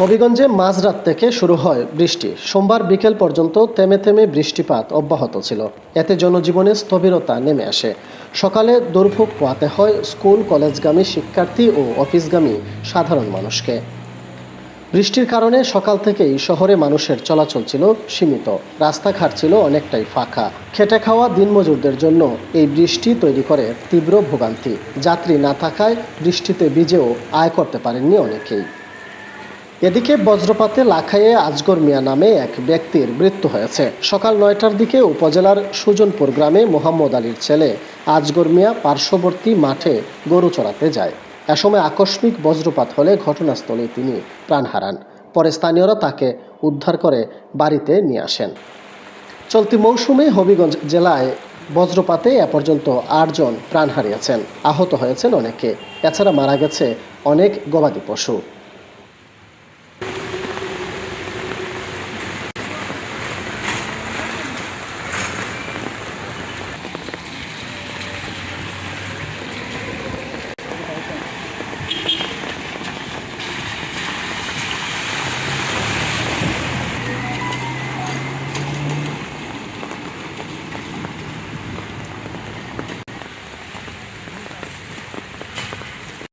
হবিগঞ্জে মাঝরাত থেকে শুরু হয় বৃষ্টি। সোমবার বিকেল পর্যন্ত থেমে থেমে বৃষ্টিপাত অব্যাহত ছিল। এতে জনজীবনে স্থবিরতা নেমে আসে। সকালে দুর্ভোগ পোয়াতে হয় স্কুল, কলেজগামী শিক্ষার্থী ও অফিসগামী সাধারণ মানুষকে। বৃষ্টির কারণে সকাল থেকেই শহরে মানুষের চলাচল ছিল সীমিত। রাস্তাঘাট ছিল অনেকটাই ফাঁকা। খেটে খাওয়া দিনমজুরদের জন্য এই বৃষ্টি তৈরি করে তীব্র ভোগান্তি। যাত্রী না থাকায় বৃষ্টিতে ভিজেও আয় করতে পারেননি অনেকেই। এদিকে বজ্রপাতে লাখাইয়ে আজগর মিয়া নামে এক ব্যক্তির মৃত্যু হয়েছে। সকাল নয়টার দিকে উপজেলার সুজনপুর গ্রামে মোহাম্মদ আলীর ছেলে আজগর মিয়া পার্শ্ববর্তী মাঠে গরু চড়াতে যায়। এ সময় আকস্মিক বজ্রপাত হলে ঘটনাস্থলে তিনি প্রাণ হারান। পরে স্থানীয়রা তাকে উদ্ধার করে বাড়িতে নিয়ে আসেন। চলতি মৌসুমে হবিগঞ্জ জেলায় বজ্রপাতে এ পর্যন্ত আটজন প্রাণ হারিয়েছেন। আহত হয়েছেন অনেকে। এছাড়া মারা গেছে অনেক গবাদি পশু।